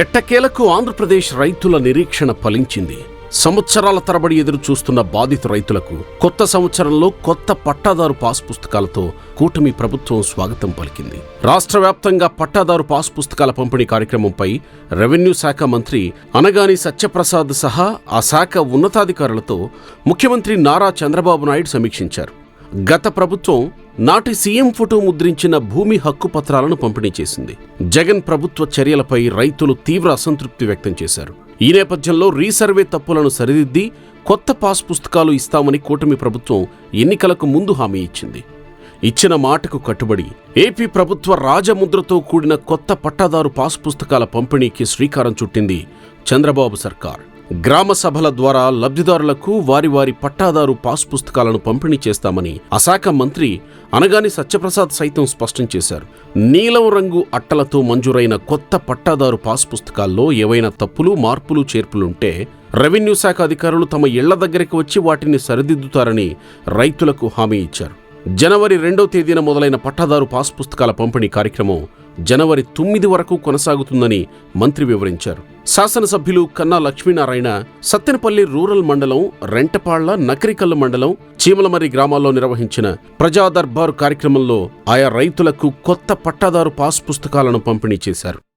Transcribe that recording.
ఎట్టకేలకు ఆంధ్రప్రదేశ్ రైతుల నిరీక్షణ ఫలించింది. సంవత్సరాల తరబడి ఎదురు చూస్తున్న బాధిత రైతులకు కొత్త సంవత్సరంలో కొత్త పట్టాదారు పాస్ పుస్తకాలతో కూటమి ప్రభుత్వం స్వాగతం పలికింది. రాష్ట్ర వ్యాప్తంగా పట్టాదారు పాస్ పుస్తకాల పంపిణీ కార్యక్రమంపై రెవెన్యూ శాఖ మంత్రి అనగాని సత్యప్రసాద్ సహా ఆ శాఖ ఉన్నతాధికారులతో ముఖ్యమంత్రి నారా చంద్రబాబు నాయుడు సమీక్షించారు. గత ప్రభుత్వం నాటి సీఎం ఫోటో ముద్రించిన భూమి హక్కు పత్రాలను పంపిణీ చేసింది. జగన్ ప్రభుత్వ చర్యలపై రైతులు తీవ్ర అసంతృప్తి వ్యక్తం చేశారు. ఈ నేపథ్యంలో రీసర్వే తప్పులను సరిదిద్ది కొత్త పాస్ పుస్తకాలు ఇస్తామని కూటమి ప్రభుత్వం ఎన్నికలకు ముందు హామీ ఇచ్చింది. ఇచ్చిన మాటకు కట్టుబడి ఏపీ ప్రభుత్వ రాజముద్రతో కూడిన కొత్త పట్టాదారు పాస్ పుస్తకాల పంపిణీకి శ్రీకారం చుట్టింది చంద్రబాబు సర్కార్. గ్రామ సభల ద్వారా లబ్ధిదారులకు వారి వారి పట్టాదారు పాస్ పుస్తకాలను పంపిణీ చేస్తామని అశాఖ మంత్రి అనగాని సత్యప్రసాద్ సైతం స్పష్టం చేశారు. నీలం రంగు అట్టలతో మంజూరైన కొత్త పట్టాదారు పాస్ పుస్తకాల్లో ఏవైనా తప్పులు మార్పులు చేర్పులుంటే రెవెన్యూ శాఖ అధికారులు తమ ఇళ్ళ దగ్గరికి వచ్చి వాటిని సరిదిద్దుతారని రైతులకు హామీ ఇచ్చారు. జనవరి రెండో తేదీన మొదలైన పట్టాదారు పాస్ పుస్తకాల పంపిణీ కార్యక్రమం జనవరి తొమ్మిది వరకు కొనసాగుతుందని మంత్రి వివరించారు. శాసనసభ్యులు కన్నా లక్ష్మీనారాయణ సత్తెనపల్లి రూరల్ మండలం రెంటపాళ్ళ నకరికల్లు మండలం చీమలమరి గ్రామాల్లో నిర్వహించిన ప్రజా దర్బారు కార్యక్రమంలో ఆయా రైతులకు కొత్త పట్టాదారు పాస్ పుస్తకాలను పంపిణీ చేశారు.